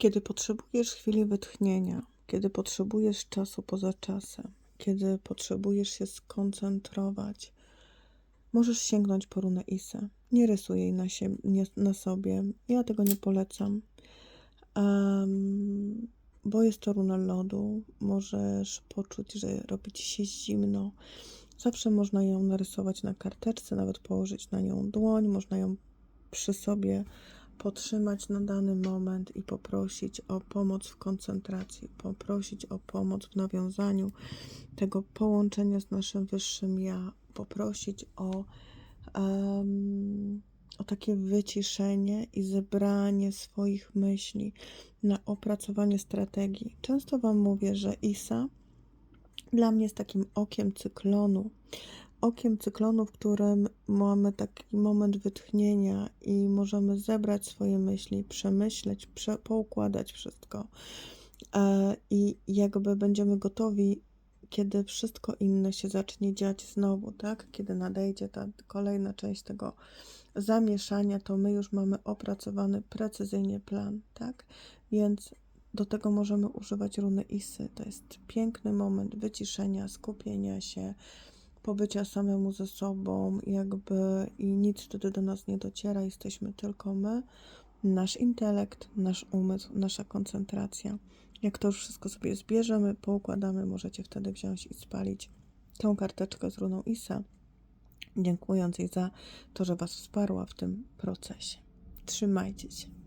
Kiedy potrzebujesz chwili wytchnienia, kiedy potrzebujesz czasu poza czasem, kiedy potrzebujesz się skoncentrować, możesz sięgnąć po runę Isę. Nie rysuj jej na, sie- nie, na sobie. Ja tego nie polecam, Em, bo jest to runa lodu. Możesz poczuć, że robi ci się zimno. Zawsze można ją narysować na karteczce, nawet położyć na nią dłoń, można ją przy sobie potrzymać na dany moment i poprosić o pomoc w koncentracji, poprosić o pomoc w nawiązaniu tego połączenia z naszym wyższym ja, poprosić o, em, o takie wyciszenie i zebranie swoich myśli na opracowanie strategii. Często Wam mówię, że Isa dla mnie jest takim okiem cyklonu. Okiem cyklonu, w którym mamy taki moment wytchnienia i możemy zebrać swoje myśli, przemyśleć, prze, poukładać wszystko. E, I jakby będziemy gotowi, kiedy wszystko inne się zacznie dziać znowu, tak? Kiedy nadejdzie ta kolejna część tego zamieszania, to my już mamy opracowany precyzyjnie plan, tak? Więc do tego możemy używać runy Isy. To jest piękny moment wyciszenia, skupienia się, pobycia samemu ze sobą, jakby i nic wtedy do nas nie dociera, jesteśmy tylko my, nasz intelekt, nasz umysł, nasza koncentracja. Jak to już wszystko sobie zbierzemy, poukładamy, możecie wtedy wziąć i spalić tą karteczkę z runą Isa, dziękując jej za to, że Was wsparła w tym procesie. Trzymajcie się.